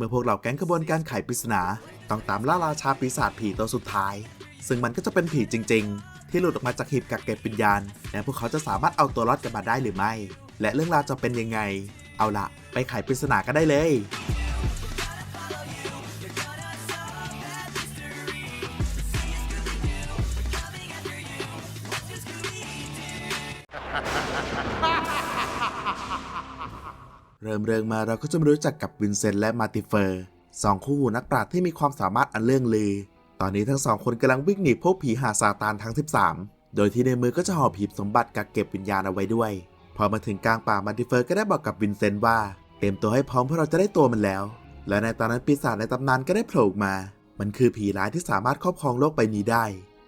มื่อพวกเราแก๊งกระบวนการไขปริศนา ต้องตามล่าราชาปีศาจผีตัวสุดท้าย ซึ่งมันก็จะเป็นผีจริง ๆ ที่หลุดออกมาจากหีบกักเก็บวิญญาณ และพวกเขาจะสามารถเอาตัวรอดกันมาได้หรือไม่ และเรื่องราวจะเป็นยังไง เอาละไปไขปริศนากันได้เลย มเรื่องมาเราก็จะมารู้จักกับวินเซนต์และมาร์ติเฟอร์สองคู่หูนักปราชญ์ที่มีความสามารถอันเลื่องลือ ตอนนี้ทั้งสองคนกำลังวิ่งหนีพวกผีหาซาตานทั้ง 13 โดยที่ในมือก็จะห่อผีสมบัติกักเก็บวิญญาณเอาไว้ด้วย พอมาถึงกลางป่ามาร์ติเฟอร์ก็ได้บอกกับวินเซนต์ว่าเตรียมตัวให้พร้อมเพราะเราจะได้ตัวมันแล้ว และในตอนนั้นปีศาจในตำนานก็ได้โผล่มา มันคือผีร้ายที่สามารถครอบครองโลกใบนี้ได้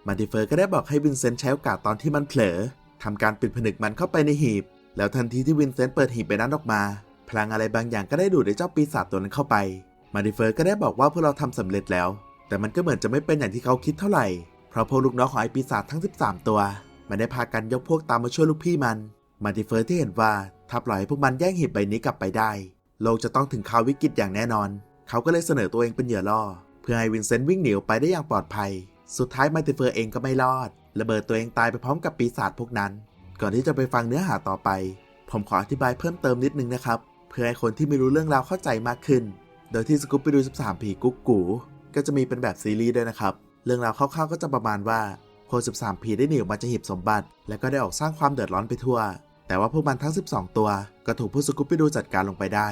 มาร์ติเฟอร์ก็ได้บอกให้วินเซนต์ใช้โอกาสตอนที่มันเผลอทำการปิดผนึกมันเข้าไปในหีบ แล้วทันทีที่วินเซนต์เปิดหีบไปนั้นออกมา พลังอะไรบางอย่างก็ได้ดูดไอ้เจ้าปีศาจตัวนั้นเข้าไป มาริเฟอร์ก็ได้บอกว่าพวกเราทำสำเร็จแล้ว แต่มันก็เหมือนจะไม่เป็นอย่างที่เขาคิดเท่าไหร่ เพราะพวกลูกน้องของไอ้ปีศาจทั้ง 13 ตัว มันได้พากันยกพวกตามมาช่วยลูกพี่มัน มาริเฟอร์ที่เห็นว่าถ้าปล่อยให้พวกมันแย่งหีบใบนี้กลับไปได้ โลกจะต้องถึงข่าววิกฤตอย่างแน่นอน เขาก็เลยเสนอตัวเองเป็นเหยื่อล่อ เพื่อให้วินเซนต์วิ่งหนีออกไปได้อย่างปลอดภัย สุดท้ายมาริเฟอร์เองก็ไม่รอด ระเบิดตัวเองตายไปพร้อมกับปีศาจพวกนั้น ก่อนที่จะไปฟังเนื้อหาต่อไป ผมขออธิบายเพิ่มเติมนิดนึงนะครับ เพื่อให้คนที่ไม่รู้เรื่องราวเข้าใจมากขึ้น โดยที่สกูปไปดู 13 ผีกุ๊กกูก็จะมีเป็นแบบซีรีส์ด้วยนะครับ เรื่องราวคร่าวๆก็จะประมาณว่าพวก13 ผีได้หนีออกมาจากหีบสมบัติ และก็ได้ออกสร้างความเดือดร้อนไปทั่ว แต่ว่าพวกมันทั้ง 12 ตัว ก็ถูกผู้สกูปไปดูจัดการลงไปได้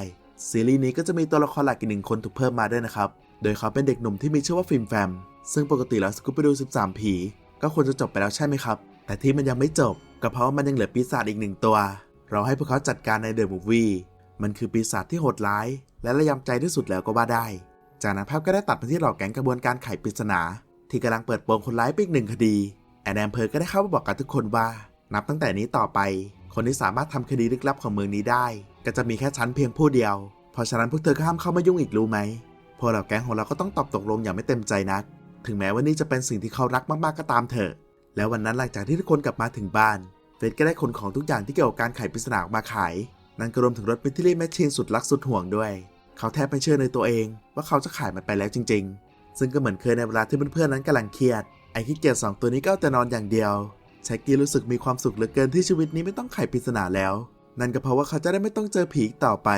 ซีรีส์นี้ก็จะมีตัวละครหลักอีกหนึ่งคนถูกเพิ่มมาด้วยนะครับ โดยเขาเป็นเด็กหนุ่มที่มีชื่อว่าฟิล์มแฟม ซึ่งปกติแล้วสกูปไปดู 13 ผี ก็ควรจะจบไปแล้วใช่ไหมครับ แต่ที่มันยังไม่จบก็เพราะว่ามันยังเหลือปีศาจอีกหนึ่งตัว เราให้พวกเขาจัดการในเดอะมูฟวี่ มันคือปีศาจที่โหดร้าย และระยำใจที่สุดแล้วก็ว่าได้ จากนั้นภาพก็ได้ตัดไปที่เหล่าแก๊งกระบวนการไขปริศนา ที่กำลังเปิดโปงคนร้ายไปอีกหนึ่งคดีแอนแอมเพอร์ก็ได้เข้ามาบอกกับทุกคนว่า นับตั้งแต่นี้ต่อไป คนที่สามารถทำคดีลึกลับของเมืองนี้ได้ ก็จะมีแค่ฉันเพียงผู้เดียว เพราะฉะนั้นพวกเธอก็ห้ามเข้ามายุ่งอีกรู้ไหมพวกเหล่าแก๊งของเราก็ต้องตอบตกลงอย่างไม่เต็มใจนัก ถึงแม้ว่านี่จะเป็นสิ่งที่เขารักมากๆก็ตามเถอะ แล้ววันนั้นหลังจากที่ทุกคนกลับมาถึงบ้านเฟรดก็ได้ขนของทุกอย่างที่เกี่ยวกับการไขปริศนาออกมาขาย นั่นก็รวมถึงรถมิทลี่แมชชีนสุดรักสุดห่วงด้วย เขาแทบไม่เชื่อในตัวเอง ว่าเขาจะขายมันไปแล้วจริง ๆ ซึ่งก็เหมือนเคยในเวลาที่เพื่อนๆนั้นกำลังเครียด ไอ้ขี้เกียจสองตัวนี้ก็แต่นอนอย่างเดียวแช็กกี้รู้สึกมีความสุขเหลือเกินที่ชีวิตนี้ไม่ต้องไขปริศนาแล้ว นั่นก็เพราะว่าเขาจะได้ไม่ต้องเจอผีต่อไป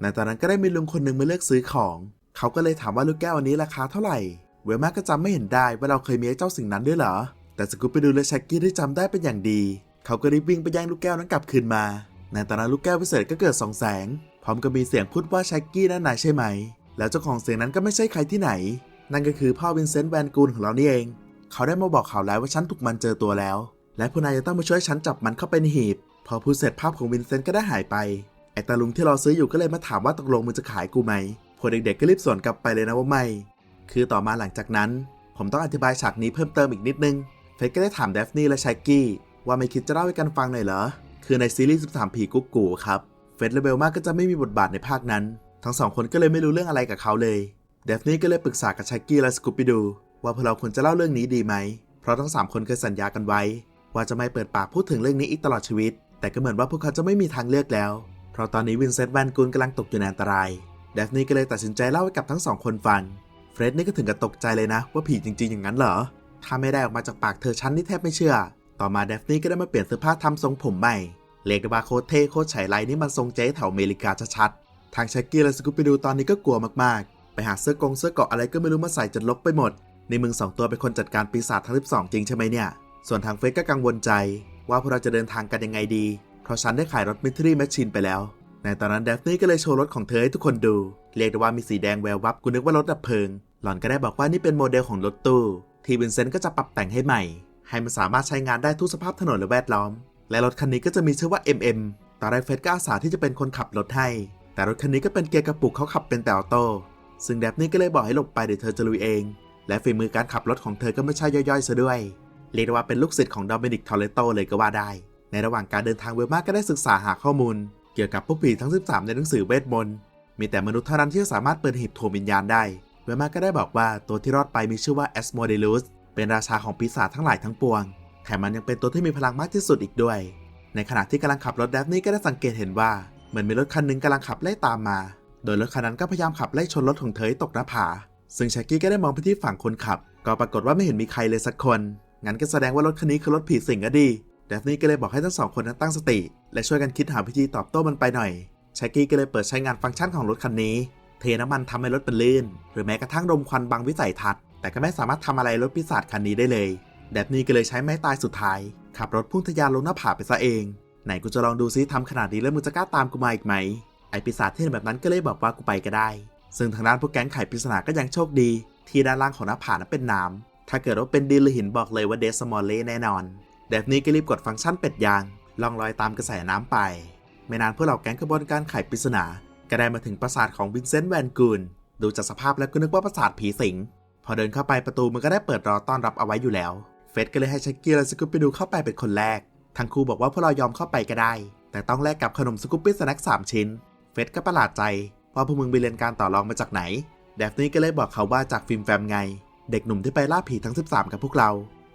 ในตอนนั้นก็ได้มีลุงคนหนึ่งมาเลือกซื้อของ เขาก็เลยถามว่าลูกแก้วอันนี้ราคาเท่าไหร่ เวลมาก็จำไม่เห็นได้ว่าเราเคยมีไอ้เจ้าสิ่งนั้นด้วยเหรอ แต่สกูปไปดูและแช็กกี้ได้จำได้เป็นอย่างดี เขาก็รีบวิ่งไปแย่งลูกแก้วนั้นกลับคืนมา ในตอนนั้นลูกแก้วพิเศษก็เกิดสองแสง พร้อมกับมีเสียงพูดว่าช็กกี้นั่นนายใช่ไหม แล้วเจ้าของเสียงนั้นก็ไม่ใช่ใครที่ไหน นั่นก็คือพ่อวินเซนต์แวนกูนของเรานี่เอง เขาได้มาบอกข่าวแล้วว่าฉันถูกมันเจอตัวแล้ว และผู้นายจะต้องมาช่วยฉันจับมันเข้าไปในหีบ พอพูดเสร็จภาพของวินเซนต์ก็ได้หายไป ไอ้ตาลุงที่เราซื้ออยู่ก็เลยมาถามว่าตกลงมึงจะขายกูไหมพวกเด็กๆก็รีบสวนกลับไปเลยนะว่าไม่ คือต่อมาหลังจากนั้น ผมต้องอธิบายฉากนี้เพิ่มเติมอีกนิดนึง เฟสก็ได้ถามเดฟนี่และชักกี้ว่าไม่คิดจะเล่าให้กันฟังหน่อยเหรอ คือในซีรีส์ 13 ผีกุ๊กกูครับเฟสและเบลมาก็จะไม่มีบทบาทในภาคนั้น ทั้งสองคนก็เลยไม่รู้เรื่องอะไรกับเขาเลยเดฟนี่ก็เลยปรึกษากับชักกี้และสกูปปี้ดูว่าพวกเราควรจะเล่าเรื่องนี้ดีไหม เพราะทั้งสามคนเคยสัญญากันไว้ ว่าจะไม่เปิดปากพูดถึงเรื่องนี้อีกตลอดชีวิต แต่ก็เหมือนว่าพวกเขาจะไม่มีทางเลือกแล้ว เพราะตอนนี้วินเซนต์แวนกูนกำลังตกอยู่ในอันตรายเดฟนี่ก็เลยตัดสินใจเล่าให้กับทั้งสองคนฟังเฟร็ดนี่ก็ถึงกับตกใจเลยนะ ว่าผีจริง ๆ อย่างนั้นเหรอถ้าไม่ได้ออกมาจากปากเธอฉันนี่แทบไม่เชื่อ ต่อมาเดฟนี่ก็ได้มาเปลี่ยนเสื้อผ้าทำทรงผมใหม่ เรียกได้ว่าโคตรเท่โคตรฉายไรนี่มันทรงเจ๊แถวอเมริกาชัดๆ ทางชักกี้และสกูปไปดูตอนนี้ก็กลัวมากๆ ไปหาเสื้อกงเสื้อเกาะอะไรก็ไม่รู้มาใส่จนลบไปหมด ในมึงสองตัวเป็นคนจัดการปีศาจทั้ง12จริงใช่ไหมเนี่ย ส่วนทางเฟสก็กังวลใจ ว่าพวกเราจะเดินทางกันยังไงดี เพราะฉันได้ขายรถมิทรีแมชชีนไปแล้ว ในตอนนั้นเดฟนี่ก็เลยโชว์รถของเธอให้ทุกคนดู เรียกได้ว่ามีสีแดงแวววับกูนึกว่ารถดับเพลิง หล่อนก็ได้บอกว่านี่เป็นโมเดลของรถตู้ ที่วินเซนต์ก็จะปรับแต่งให้ใหม่ ให้มันสามารถใช้งานได้ทุกสภาพถนนและแวดล้อม และรถคันนี้ก็จะมีชื่อว่า MM ตอนแรกเฟสก็อาสาที่จะเป็นคนขับรถให้ แต่รถคันนี้ก็เป็นเกียร์กระปุกเขาขับเป็นแต่ออโต้ ซึ่งเดฟนี่ก็เลยบอกให้หลบไปเดี๋ยวเธอจะลุยเอง และฝีมือการขับรถของเธอก็ไม่ใช่ย่อยๆซะด้วย เรียกว่าเป็นลูกศิษย์ของโดมินิกทอเรโตเลยก็ว่าได้ ในระหว่างการเดินทางเวลมาก็ได้ศึกษาหาข้อมูล เกี่ยวกับพวกผีทั้ง 13 ในหนังสือเวทมนต์ มีแต่มนุษย์เท่านั้นที่สามารถเปิดหีบถ่วงวิญญาณได้ เวลมาก็ได้บอกว่าตัวที่รอดไปมีชื่อว่าแอสโมเดลุสเป็นราชาของปีศาจทั้งหลายทั้งปวง แถมมันยังเป็นตัวที่มีพลังมากที่สุดอีกด้วย ในขณะที่กำลังขับรถแดฟนี่ก็ได้สังเกตเห็นว่าเหมือนมีรถคันหนึงกำลังขับไล่ตามมา โดยรถคันนั้นก็พยายามขับไล่ชนรถของเธอให้ตกหน้าผา ซึ่งแชกกี้ก็ได้มองไปที่ฝั่งคนขับ ก็ปรากฏว่าไม่เห็นมีใครเลยสักคน งั้นก็แสดงว่ารถคันนี้คือรถผีสิงก็ดี เดฟนี่ก็เลยบอกให้ทั้งสองคนนั้นตั้งสติ และช่วยกันคิดหาวิธีตอบโต้มันไปหน่อย แชกกี้ก็เลยเปิดใช้งานฟังก์ชันของรถคันนี้ เทน้ำมันทำให้รถเป็นลื่น หรือแม้กระทั่งรมควันบังวิสัยทัศน์ แต่ก็ไม่สามารถทำอะไรรถปีศาจคันนี้ได้เลย เดฟนี่ก็เลยใช้ไม้ตายสุดท้าย ขับรถพุ่งทะยานลงหน้าผาไปซะเอง ไหนกูจะลองดูซิทำขนาดนี้แล้วมึงจะกล้าตามกูมาอีกไหม ไอปีศาจที่เห็นแบบนั้นก็เลยบอกว่ากูไปก็ได้ ซึ่งทางด้านพวกแก๊งไขปริศนาก็ยังโชคดี ที่ด้านล่างของหน้าผานั้นเป็นน้ำถ้าเกิดว่าเป็นดินหรือหินบอกเลยว่าเดสมอลเล่แน่นอนเดฟนี่ก็รีบกดฟังก์ชันเป็ดยางล่องลอยตามกระแสน้ำไป ไม่นานพวกเราแก๊งกระบวนการไขปริศนาก็ได้มาถึงปราสาทของวินเซนต์แวนกูนดูจากสภาพแล้วก็นึกว่าปราสาทผีสิง พอเดินเข้าไปประตูมันก็ได้เปิดรอต้อนรับเอาไว้อยู่แล้ว เฟสก็เลยให้ช็กกี้และสกูปปี้ดูเข้าไปเป็นคนแรก ทั้งคู่บอกว่าพวกเรายอมเข้าไปก็ได้ แต่ต้องแลกกับขนมสกูปปี้สแน็คสามชิ้น เฟสก็ประหลาดใจว่าพวกมึงไปเรียนการต่อรองมาจากไหน เดฟนี่ก็เลยบอกเขาว่าจากฟิล์มแฟมไง เด็กหนุ่มที่ไปล่าผีทั้ง 13 กับพวกเรา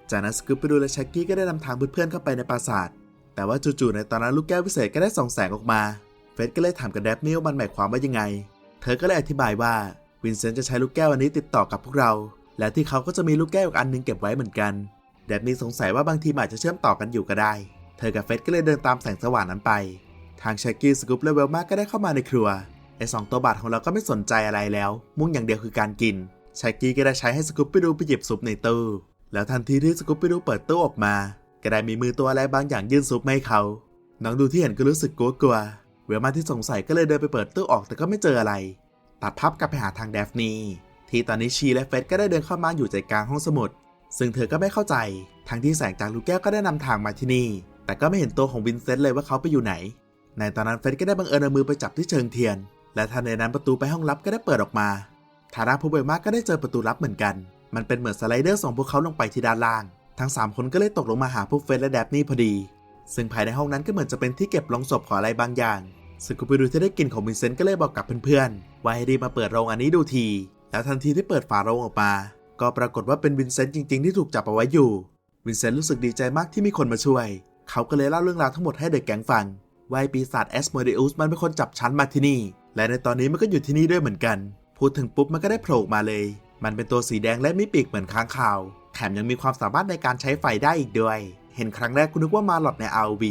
จากนั้นสกูปปี้ดูและช็กกี้ก็ได้นำทางเพื่อนๆเข้าไปในปราสาท แต่ว่าจู่ๆในตอนนั้นลูกแก้วพิเศษก็ได้ส่องแสงออกมา เฟสก็เลยถามกับเดฟนี่ว่ามันหมายความว่ายังไง เธอก็เลยอธิบายว่าวินเซนต์จะใช้ลูกแก้วอันนี้ติดต่อกับพวกเรา และที่เขาก็จะมีลูกแก้วอีกอันนึงเก็บไว้เหมือนกัน เดฟนีสงสัยว่าบางทีมอาจจะเชื่อมต่อกันอยู่ก็ได้ เธอกับเฟสก็เลยเดินตามแสงสว่างนั้นไป ทางเชคกี้สกูปและเวลมาก็ได้เข้ามาในครัว ไอสองตัวบาทของเราก็ไม่สนใจอะไรแล้ว มุ่งอย่างเดียวคือการกินเชคกี้ก็ได้ใช้ให้สกูปไปดูไปหยิบซุปในตู้แล้วทันทีที่สกูปไปดูเปิดตู้ออกมา ก็ได้มีมือตัวอะไรบางอย่างยื่นซุปมาให้เขา น้องดูที่เห็นก็รู้สึกกลัวๆเวลมาที่สงสัยก็เลยเดินไปเปิดตู้ออกแต่ก็ไม่เจออะไร ตัดภาพกลับไปหาทางเดฟนีที่ตอนนี้ชีและเฟสก็ได้เดินเข้ามาอยู่ใจกลางห้องสมุด ซึ่งเธอก็ไม่เข้าใจ ทั้งที่แสงจากลูกแก้วก็ได้นำทางมาที่นี่ แต่ก็ไม่เห็นตัวของวินเซนต์เลยว่าเขาไปอยู่ไหน ในตอนนั้นเฟสก็ได้บังเอิญเอามือไปจับที่เชิงเทียน และทันในนั้นประตูไปห้องลับก็ได้เปิดออกมา ทาราพูเบลมาก็ได้เจอประตูลับเหมือนกัน มันเป็นเหมือนสไลเดอร์ส่งพวกเขาลงไปที่ด้านล่าง ทั้งสามคนก็เลยตกลงมาหาพวกเฟสและแดฟนี่พอดี ซึ่งภายในห้องนั้นก็เหมือนจะเป็นที่เก็บลงศพของอะไรบางอย่างสกูปิดูที่ได้กลิ่นของวินเซนต์ก็เลยบอกกับเพื่อนๆว่าให้รีบมาเปิดโรงอันนี้ดูที แล้วทันทีที่เปิดฝาโรงออกมา ก็ปรากฏว่าเป็นวินเซนต์จริง ๆ ที่ถูกจับเอาไว้อยู่ วินเซนต์รู้สึกดีใจมากที่มีคนมาช่วย เขาก็เลยเล่าเรื่องราวทั้งหมดให้เด็กแก๊งฟังว่าปีศาจแอสโมเดอุสมันเป็นคนจับฉันมาที่นี่ และในตอนนี้มันก็อยู่ที่นี่ด้วยเหมือนกัน พูดถึงปุ๊บมันก็ได้โผล่ออกมาเลย มันเป็นตัวสีแดงและมีปีกเหมือนค้างคาว แถมยังมีความสามารถในการใช้ไฟได้อีกด้วย เห็นครั้งแรกคุณนึกว่ามาหลอดใน ROV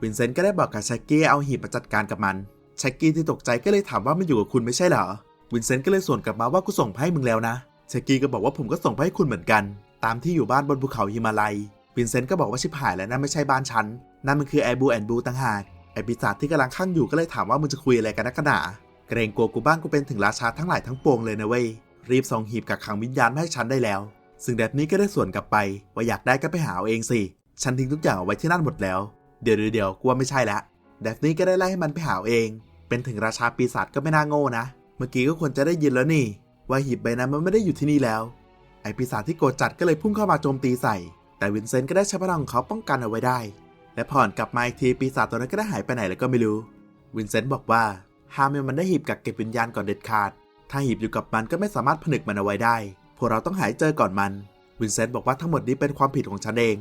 วินเซนต์ก็ได้บอกกับชักกี้เอาหีบมาจัดการกับมันชักกี้ที่ตกใจก็เลยถามว่ามันอยู่กับคุณไม่ใช่เหรอ วินเซนต์ก็เลยสวนกลับมาว่ากูส่งให้มึงแล้วนะ ชักกี้ก็บอกว่าผมก็ส่งไปให้คุณเหมือนกัน ตามที่อยู่บ้านบนภูเขาฮิมาลัย วินเซนต์ก็บอกว่าชิบหายแล้วนั่นไม่ใช่บ้านฉัน นั่นมันคือแอบูแอนบูต่างหากไอปีศาจที่กำลังข้างอยู่ก็เลยถามว่ามึงจะคุยอะไรกันนักกันหนาเกรงกลัวกูบ้างกูเป็นถึงราชาทั้งหลายทั้งปวงเลยนะเว้ย รีบส่งหีบกับขังวิญญาณมาให้ฉันได้แล้ว ซึ่งแดดนี้ก็ได้ส่วนกลับไป ว่าอยากได้ก็ไปหาเอาเองสิ ฉันทิ้งทุกอย่างเอาไว้ที่นั่นหมดแล้ว เดี๋ยวเดี๋ยวกูว่าไม่ใช่ละแดฟนี่ก็ได้ไล่ให้มันไปหาเอาเอง เป็นถึงราชาปีศาจก็ไม่น่าโง่นะ เมื่อกี้ก็ควรจะได้ยินแล้วนี่ ว่าหีบใบนั้นมันไม่ได้อยู่ที่นี่แล้ว ไอปีศาจที่โกรธจัดก็เลยพุ่งเข้ามาโจมตีใส่ แต่วินเซนต์ก็ได้ใช้พลังของเขาป้องกันเอาไว้ได้ และผ่อนกลับมาอีกทีปีศาจตัวนั้นก็ได้หายไปไหนแล้วก็ไม่รู้ วินเซนต์บอกว่าห้ามให้มันได้หีบกักเก็บวิญญาณก่อนเด็ดขาด ถ้าหีบอยู่กับมันก็ไม่สามารถผนึกมันเอาไว้ได้ พวกเราต้องหายเจอก่อนมัน วินเซนต์บอกว่าทั้งหมดนี้เป็นความผิดของฉันเอง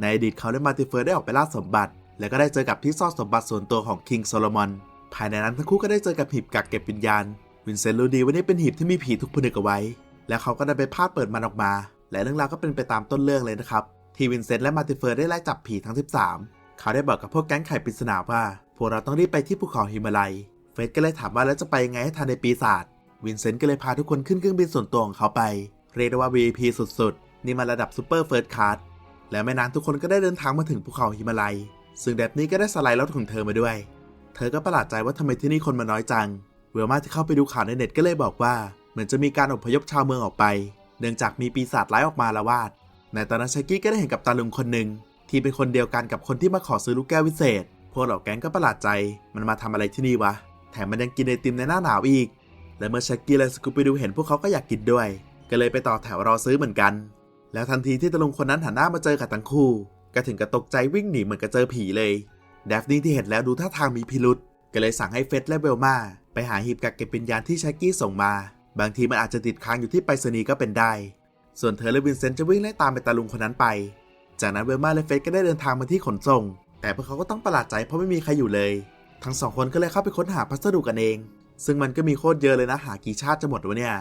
ในอดีตเขาและมาติเฟอร์ได้ออกไปล่าสมบัติ และก็ได้เจอกับที่ซ่อนสมบัติส่วนตัวของคิงโซโลมอน ภายในนั้นทั้งคู่ก็ได้เจอกับหีบกักเก็บวิญญาณ วินเซนต์รู้ดีว่านี่เป็นหีบที่มีผีทุกผนึกเอาไว้ และเขาก็ได้ไปพาดเปิดมันออกมา และเรื่องราวก็เป็นไปตามต้นเรื่องเลยนะครับที่วินเซนต์และมาติเฟอร์ได้ไล่จับผีทั้ง 13 เขาได้บอกกับพวกแก๊งไข่ปริศนาว่า พวกเราต้องรีบไปที่ภูเขาฮิมาลัย เฟสก็เลยถามว่าแล้วจะไปยังไงให้ทันในปีศาจ วินเซนต์ก็เลยพาทุกคนขึ้นเครื่องบินส่วนตัวของเขาไป เรียกว่า VIP สุดๆ นี่มาระดับซูเปอร์เฟิร์สคลาสและไม่นานทุกคนก็ได้เดินทางมาถึงภูเขาฮิมาลัย ซึ่งแดบนี้ก็ได้สไลด์รถของเธอมาด้วย เธอก็ประหลาดใจว่าทำไมที่นี่คนมาน้อยจัง เวลมาที่เข้าไปดูข่าวในเน็ตก็เลยบอกว่า เหมือนจะมีการอพยพชาวเมืองออกไป เนื่องจากมีปีศาจร้ายออกมาละวาด ในตอนนั้นชากี้ก็ได้เห็นกับตาลุงคนหนึ่งที่เป็นคนเดียวกันกับคนที่มาขอซื้อลูกแก้ววิเศษ พวกเหล่าแก๊งก็ประหลาดใจ มันมาทำอะไรที่นี่วะ แถมมันยังกินไอติมในหน้าหนาวอีก และเมื่อชักกี้และสกูปไปดูเห็นพวกเขาก็อยากกินด้วย ก็เลยไปต่อแถวรอซื้อเหมือนกัน แล้วทันทีที่ตาลุงคนนั้นหันหน้ามาเจอกับทั้งคู่ ก็ถึงกับตกใจวิ่งหนีเหมือนกับเจอผีเลย เดฟนี่ที่เห็นแล้วดูท่าทางมีพิรุษ ก็เลยสั่งให้เฟสและเวลมา ไปหาหีบกักเก็บวิญญาณที่ชักกี้ส่งมา บางทีมันอาจจะติดค้างอยู่ที่ไปรษณีย์ก็เป็นได้ ส่วนเธอและวินเซนต์จะวิ่งไล่ตามไปตาลุงคนนั้นไป จากนั้นเวลมาและเฟสก็ได้เดินทางมาที่ขนส่ง แต่พวกเขาก็ต้องประหลาดใจเพราะไม่มีใครอยู่เลย ทั้งสองคนก็เลยเข้าไปค้นหาพัสดุกันเอง ซึ่งมันก็มีโคตรเยอะเลยนะหากี่ชาติจะหมดวะเนี่ย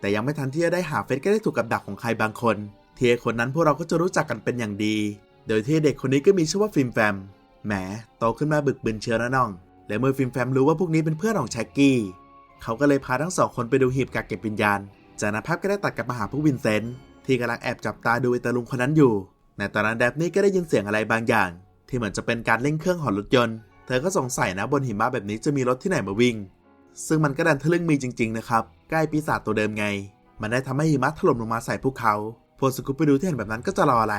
แต่ยังไม่ทันที่จะได้หาเฟซก็ได้ถูกกับดักของใครบางคนเที่ไอ้คนนั้นพวกเราก็จะรู้จักกันเป็นอย่างดี โดยที่เด็กคนนี้ก็มีชื่อว่าฟิล์มแฟม แหม โตขึ้นมาบึกบึนเชียวนะน้อง และเมื่อฟิล์มแฟมรู้ว่าพวกนี้เป็นเพื่อนของแช็กกี้ เขาก็เลยพาทั้งสองคนไปดูหีบกักเก็บวิญญาณ จากนั้นภาพก็ได้ตัดกลับมาหาพวกวินเซนต์ที่กำลังแอบจับตาดูไอตาลุงคนนั้นอยู่ ในตอนนั้นแดฟนี่ก็ได้ยินเสียงอะไรบางอย่าง ที่เหมือนจะเป็นการเร่งเครื่องของรถยนต์ เธอก็สงสัยนะบนหิมะแบบนี้จะมีรถที่ไหนมาวิ่ง ซึ่งมันก็ดันทะลึ่งมีจริง ๆ นะครับ ใกล้ปีศาจตัวเดิมไง มันได้ทำให้หิมะถล่มลงมาใส่พวกเขาพวกสกูปไปดูที่เห็นแบบนั้นก็จะรออะไร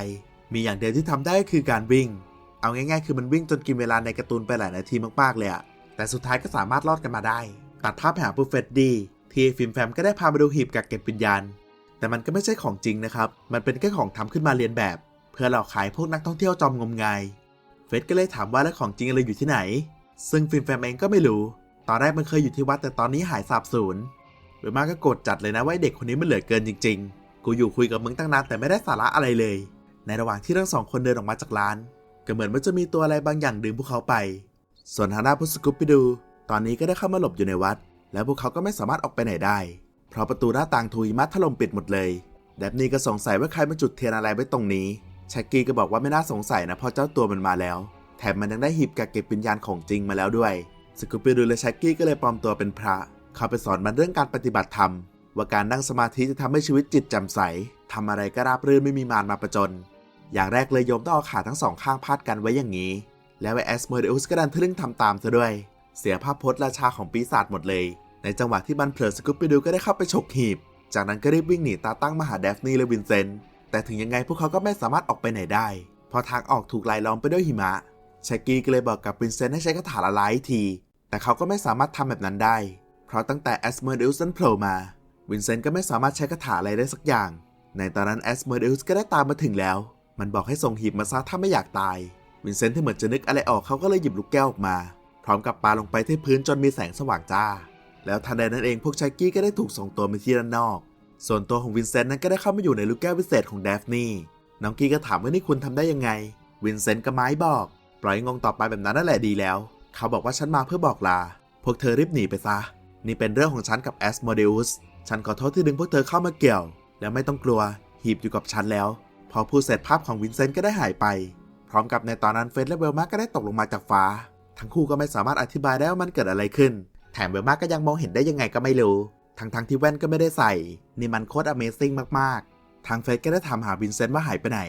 มีอย่างเดียวที่ทำได้ก็คือการวิ่ง เอาง่ายๆ คือมันวิ่งจนกินเวลาในการ์ตูนไปหลายนาทีมากๆเลยอะแต่สุดท้ายก็สามารถรอดกันมาได้ ตัดภาพไปหาผู้เฟรดดี้ที่ฟิล์มแฟมก็ได้พามาดูหีบกักเก็บวิญญาณ แต่มันก็ไม่ใช่ของจริงนะครับ มันเป็นแค่ของทำขึ้นมาเรียนแบบ เพื่อหลอกขายพวกนักท่องเที่ยวจอมงมงาย เฟสก็เลยถามว่าแล้วของจริงอะไรอยู่ที่ไหน ซึ่งฟิล์มแฟมเองก็ไม่รู้ ตอนแรกมันเคยอยู่ที่วัดแต่ตอนนี้หายสาบสูญเวมาก็โกรธจัดเลยนะว่าเด็กคนนี้มันเหลือเกินจริง ๆ กูอยู่คุยกับมึงตั้งนานแต่ไม่ได้สาระอะไรเลย ในระหว่างที่ทั้งสองคนเดินออกมาจากร้าน ก็เหมือนมันจะมีตัวอะไรบางอย่างดึงพวกเขาไป ส่วนทางด้านผู้สกุปไปดู ตอนนี้ก็ได้เข้ามาหลบอยู่ในวัด แล้วพวกเขาก็ไม่สามารถออกไปไหนได้ เพราะประตูหน้าต่างถูกหิมะถล่มปิดหมดเลย แดบนี่ก็สงสัยว่าใครมาจุดเทียนอะไรไว้ตรงนี้แช็กกี้ก็บอกว่าไม่น่าสงสัยนะเพราะเจ้าตัวมันมาแล้ว แถมมันยังได้หีบกักเก็บวิญญาณของจริงมาแล้วด้วย สกูปปี้ดูและแช็กกี้ก็เลยปลอมตัวเป็นพระ เขาไปสอนมันเรื่องการปฏิบัติธรรม ว่าการนั่งสมาธิจะทำให้ชีวิตจิตแจ่มใสทำอะไรก็ราบรื่นไม่มีมารมาประจน อย่างแรกเลยโยมต้องเอาขาทั้งสองข้างพาดกันไว้อย่างนี้ แล้วไอแอสเมอร์เดอุสก็ดันทะลึ่งทำตามซะด้วย เสียภาพพจน์ราชาของปีศาจหมดเลย ในจังหวะที่มันเผลอสกูปปี้ดูก็ได้เข้าไปฉกหีบ จากนั้นก็รีบวิ่งหนีตาตั้งมาหาเดฟนี่และวินเซนต์แต่ถึงยังไงพวกเขาก็ไม่สามารถออกไปไหนได้เพราะทางออกถูกลายล้อมไปด้วยหิมะแชกกี้ก็เลยบอกกับวินเซนต์ให้ใช้คาถาละลายที แต่เขาก็ไม่สามารถทำแบบนั้นได้ เพราะตั้งแต่แอสเมอร์เดอุสันโผล่มา วินเซนต์ก็ไม่สามารถใช้คาถาอะไรได้สักอย่าง ในตอนนั้นแอสเมอร์เดอุสก็ได้ตามมาถึงแล้ว มันบอกให้ส่งหีบมาซะถ้าไม่อยากตาย วินเซนต์ที่เหมือนจะนึกอะไรออกเขาก็เลยหยิบลูกแก้วออกมา พร้อมกับปาลงไปที่พื้นจนมีแสงสว่างจ้า แล้วทันใดนั้นเองพวกแชกกี้ก็ได้ถูกส่งตัวไปที่ด้านนอก ส่วนตัวของวินเซนต์นั้นก็ได้เข้ามาอยู่ในลูกแก้วพิเศษของเดฟนี่ น้องกี้ก็ถามว่านี่คุณทำได้ยังไง วินเซนต์ก็ไม้บอก ปล่อยงงต่อไปแบบนั้นนั่นแหละดีแล้ว เขาบอกว่าฉันมาเพื่อบอกลา พวกเธอรีบหนีไปซะ นี่เป็นเรื่องของฉันกับแอสโมเดอุส ฉันขอโทษที่ดึงพวกเธอเข้ามาเกี่ยว แล้วไม่ต้องกลัว หีบอยู่กับฉันแล้ว พอพูดเสร็จภาพของวินเซนต์ก็ได้หายไป พร้อมกับในตอนนั้นเฟสและเวลมาก็ได้ตกลงมาจากฟ้า ทั้งคู่ก็ไม่สามารถอธิบายได้ว่ามันเกิดอะไรขึ้น แถมเวลมาก็ยังมองเห็นได้ยังไงก็ไม่รู้ ทั้งทั้งที่แว่นก็ไม่ได้ใส่ นี่มันโคตร Amazing มากๆ ทางเฟสก็ได้ถามหาวินเซนต์ว่าหายไปไหน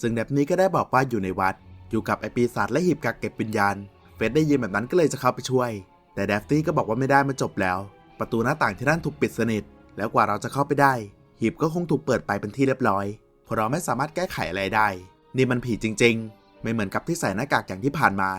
ซึ่งแบบนี้ก็ได้บอกว่าอยู่ในวัด อยู่กับไอปีศาจและหีบกักเก็บวิญญาณ เฟสได้ยินแบบนั้นก็เลยจะเข้าไปช่วย แต่เดฟตี้ก็บอกว่าไม่ได้มันจบแล้ว ประตูหน้าต่างที่นั่นถูกปิดสนิท แล้วกว่าเราจะเข้าไปได้ หีบก็คงถูกเปิดไปเป็นที่เรียบร้อย เพราะเราไม่สามารถแก้ไขอะไรได้ นี่มันผีจริง ๆ ไม่เหมือนกับที่ใส่หน้ากากอย่างที่ผ่านมา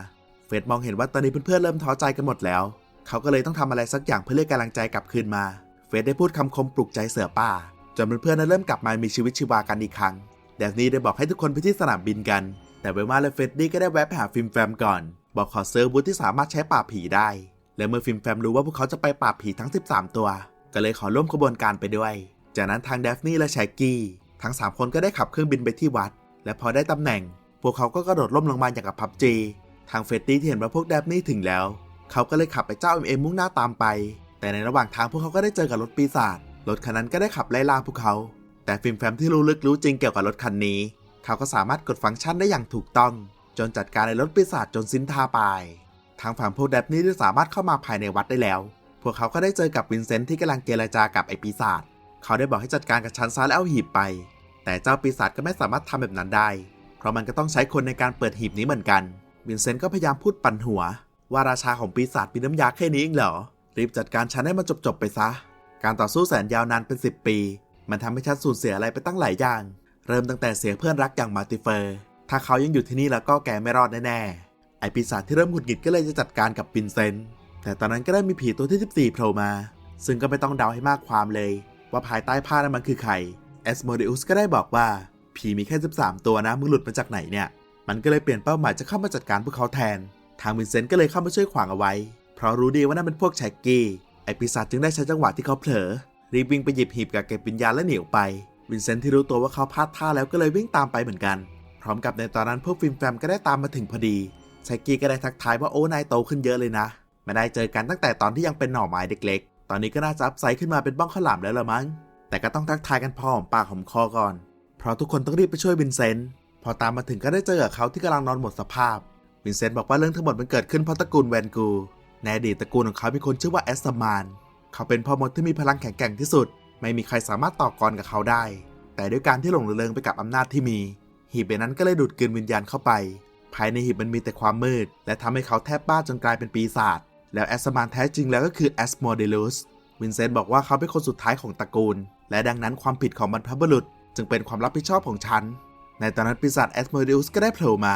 เฟสมองเห็นว่าตอนนี้เพื่อนๆเริ่มท้อใจกันหมดแล้ว เขาก็เลยต้องทำอะไรสักอย่างเพื่อเรียกกำลังใจกลับคืนมา เฟสได้พูดคำคมปลุกใจเสือป่าจนเพื่อนๆนั้นเริ่มกลับมามีชีวิตชีวากันอีกครั้งแดฟนี่ได้บอกให้ทุกคนไปที่สนามบินกัน แต่เวมาและเฟรดดี้ก็ได้แวะไปหาฟิล์มแฟมก่อน บอกขอซื้อบูธที่สามารถใช้ปราบผีได้ และเมื่อฟิล์มแฟมรู้ว่าพวกเขาจะไปปราบผีทั้ง 13 ตัว ก็เลยขอร่วมขบวนการไปด้วย จากนั้นทางเดฟนี่และแชกกี้ ทั้ง 3 คนก็ได้ขับเครื่องบินไปที่วัด และพอได้ตำแหน่ง พวกเขาก็กระโดดล่มลงมาอย่างกับพับจีทางเฟรดดี้ที่เห็นว่าพวกเดฟนี่ถึงแล้ว เขาก็เลยขับไปเจ้าเอ็มเอ็มมุ่งหน้าตามไป แต่ในระหว่างทางพวกเขาก็ได้เจอกับรถปีศาจรถคันนั้นก็ได้ขับไล่ล่าพวกเขา แต่ฟิล์มแฟมที่รู้ลึกรู้จริงเกี่ยวกับรถคันนี้ เขาก็สามารถกดฟังก์ชันได้อย่างถูกต้อง จนจัดการในรถปีศาจจนสิ้นท่าไปทางฝั่งพวกแดบนี่ได้สามารถเข้ามาภายในวัดได้แล้ว พวกเขาก็ได้เจอกับวินเซนต์ที่กำลังเจรจากับไอปีศาจ เขาได้บอกให้จัดการกับชั้นซ้าแล้วเอาหีบไป แต่เจ้าปีศาจก็ไม่สามารถทำแบบนั้นได้ เพราะมันก็ต้องใช้คนในการเปิดหีบนี้เหมือนกัน วินเซนต์ก็พยายามพูดปั่นหัว ว่าราชาของปีศาจมีน้ำยาแค่นี้เองเหรอ รีบจัดการฉันให้มันจบๆไปซะ การต่อสู้แสนยาวนานเป็น 10 ปี มันทำให้ฉันสูญเสียอะไรไปตั้งหลายอย่าง เริ่มตั้งแต่เสียเพื่อนรักอย่างมาร์ติเฟอร์ ถ้าเขายังอยู่ที่นี่แล้วก็แกไม่รอดแน่ๆ ไอปีศาจที่เริ่มหงุดหงิดก็เลยจะจัดการกับปินเซนต์แต่ตอนนั้นก็ได้มีผีตัวที่ 14โผล่มา ซึ่งก็ไม่ต้องเดาให้มากความเลย ว่าภายใต้ผ้านั้นมันคือใครเอสโมเดอุสก็ได้บอกว่า ผีมีแค่ 13 ตัวนะ มึงหลุดมาจากไหนเนี่ย มันก็เลยเปลี่ยนเป้าหมายจะเข้ามาจัดการพวกเขาแทน ทางวินเซนต์ก็เลยเข้ามาช่วยขวางเอาไว้ เพราะรู้ดีว่านั่นเป็นพวกแชกกี้ไอปีศาจจึงได้ใช้จังหวะที่เขาเผลอ รีบวิ่งไปหยิบหีบกับเก็บวิญญาณและหนีออกไป วินเซนต์ที่รู้ตัวว่าเขาพลาดท่าแล้วก็เลยวิ่งตามไปเหมือนกัน พร้อมกับในตอนนั้นพวกฟิล์มแฟมก็ได้ตามมาถึงพอดีแชกกี้ก็ได้ทักทายว่าโอ้นายโตขึ้นเยอะเลยนะไม่ได้เจอกันตั้งแต่ตอนที่ยังเป็นหน่อไม้เล็กๆ ตอนนี้ก็น่าจะอัพไซด์ขึ้นมาเป็นบ้องข้าวหลามแล้วละมั้ง แต่ก็ต้องทักทายกันพอหอมปากหอมคอก่อน เพราะทุกคนต้องรีบไปช่วยวินเซนต์ พอตามมาถึงก็ได้เจอกับเขาที่กำลังนอนหมดสภาพ วินเซนต์บอกว่าเรื่องทั้งหมดมันเกิดขึ้นเพราะตระกูลแวนกู ในอดีตตระกูลของเขามีคนชื่อว่าแอสมาน เขาเป็นพ่อมดที่มีพลังแข็งแกร่งที่สุด ไม่มีใครสามารถต่อกรกับเขาได้ แต่ด้วยการที่หลงระเริงไปกับอำนาจที่มี หีบใบนั้นก็เลยดูดกลืนวิญญาณเข้าไป ภายในหีบมันมีแต่ความมืด และทำให้เขาแทบบ้าจนกลายเป็นปีศาจ แล้วแอสมานแท้จริงแล้วก็คือแอสโมเดลุสวินเซนต์บอกว่าเขาเป็นคนสุดท้ายของตระกูล และดังนั้นความผิดของบรรพบุรุษ จึงเป็นความรับผิดชอบของฉัน ในตอนนั้นปีศาจแอสโมเดลุสก็ได้โผล่มา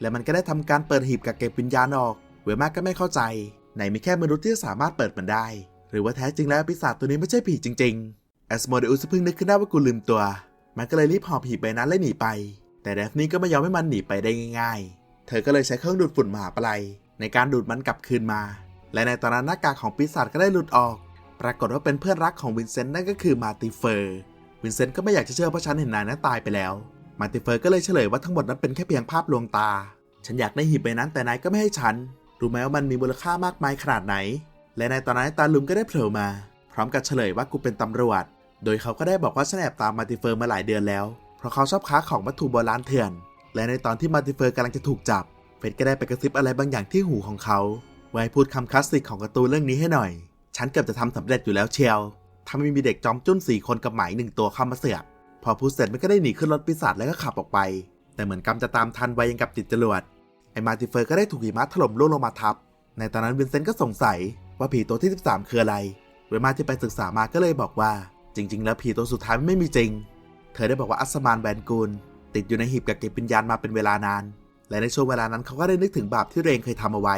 และมันก็ได้ทำการเปิดหีบกักเก็บวิญญาณออก เวมาก็ไม่เข้าใจไหนมีแค่มนุษย์ที่สามารถเปิดมันได้ หรือว่าแท้จริงแล้วปีศาจตัวนี้ไม่ใช่ผีจริงๆแอสโมเดลุสเพิ่งนึกขึ้นได้ว่ากูลืมตัว มันก็เลยรีบหอบหีบใบนั้นและหนีไป แต่เดฟนี่ก็ไม่ยอมให้มันหนีไปได้ง่าย ๆ เธอก็เลยใช้เครื่องดูดฝุ่นมหาปลัยในการดูดมันกลับคืนมา และในตอนนั้นหน้ากากของปีศาจก็ได้หลุดออก ปรากฏว่าเป็นเพื่อนรักของวินเซนต์นั่นก็คือมาติเฟอร์ วินเซนต์ก็ไม่อยากจะเชื่อเพราะฉันเห็นนายนั้นตายไปแล้ว มาติเฟอร์ก็เลยเฉลยว่าทั้งหมดนั้นเป็นแค่เพียงภาพลวงตา ฉันอยากได้หีบใบนั้นแต่นายก็ไม่ให้ฉัน รู้ไหมว่ามันมีมูลค่ามากมายขนาดไหน และในตอนนั้นตาลุมก็ได้โผล่มา พร้อมกับเฉลยว่ากูเป็นตำรวจ โดยเขาก็ได้บอกว่าฉันแอบตามมาติเฟอร์มาหลายเดือนแล้ว เพราะเขาชอบค้าของวัตถุโบราณเถื่อน และในตอนที่มาติเฟอร์กำลังจะถูกจับ เฟดก็ได้ไปกระซิบอะไรบางอย่างที่หูของเขา ไว้พูดคำคลาสสิกของการ์ตูนเรื่องนี้ให้หน่อย ฉันเกือบจะทำสำเร็จอยู่แล้วเชียวถ้าไม่มีเด็กจอมจุ้นสี่คนกับหมายหนึ่งตัวเข้ามาเสือกพอพูดเสร็จมันก็ได้หนีขึ้นรถปีศาจแล้วก็ขับออกไป แต่เหมือนกำจะตามทันไว้ยังกับติดจรวดไอ้มาติเฟอร์ก็ได้ถูกหิมะถล่มล่วงลงมาทับ ในตอนนั้นวินเซนต์ก็สงสัยว่าผีตัวที่ 13 คืออะไร เวมาที่ไปศึกษามาก็เลยบอกว่า จริง ๆ แล้วผีตัวสุดท้ายไม่มีจริง เธอได้บอกว่าอัสมานแวนกูล ติดอยู่ในหีบกับเก็บวิญญาณมาเป็นเวลานาน และในช่วงเวลานั้นเขาก็ได้นึกถึงบาปที่เองเคยทำเอาไว้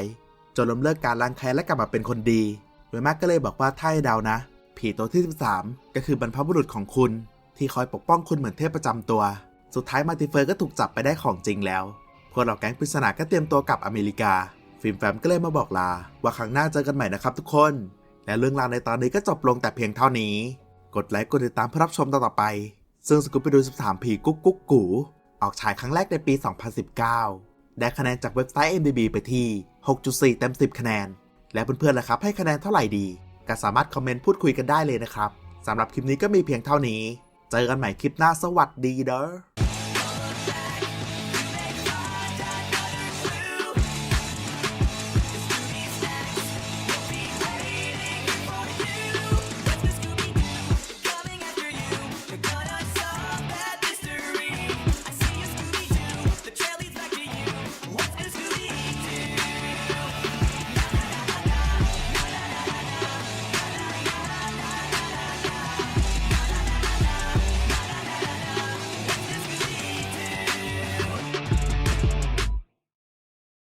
จนล้มเลิกการล้างแค้นและกลับมาเป็นคนดีเวมากก็เลยบอกว่าถ้าให้เดานะ ผีตัวที่ 13 ก็คือบรรพบุรุษของคุณ ที่คอยปกป้องคุณเหมือนเทพประจำตัว สุดท้ายมาร์ติเฟอร์ก็ถูกจับไปได้ของจริงแล้วพวกเราแก๊งปริศนาก็เตรียมตัวกลับอเมริกา ฟิล์มแฟมก็เลยมาบอกลา ว่าครั้งหน้าเจอกันใหม่นะครับทุกคน และเรื่องราวในตอนนี้ก็จบลงแต่เพียงเท่านี้ กดไลค์กดติดตามเพื่อรับชมตอนต่อไป ซึ่งสกูปไปดู 13 ผีกุ๊กกุ๊กกู ออกฉายครั้งแรกในปี 2019 ได้คะแนนจากเว็บไซต์ MDB ไปที่ 6.4 เต็ม 10 คะแนน และเพื่อนๆล่ะครับให้คะแนนเท่าไหร่ดี ก็สามารถคอมเมนต์พูดคุยกันได้เลยนะครับสำหรับคลิปนี้ก็มีเพียงเท่านี้ เจอกันใหม่คลิปหน้าสวัสดีเด้อ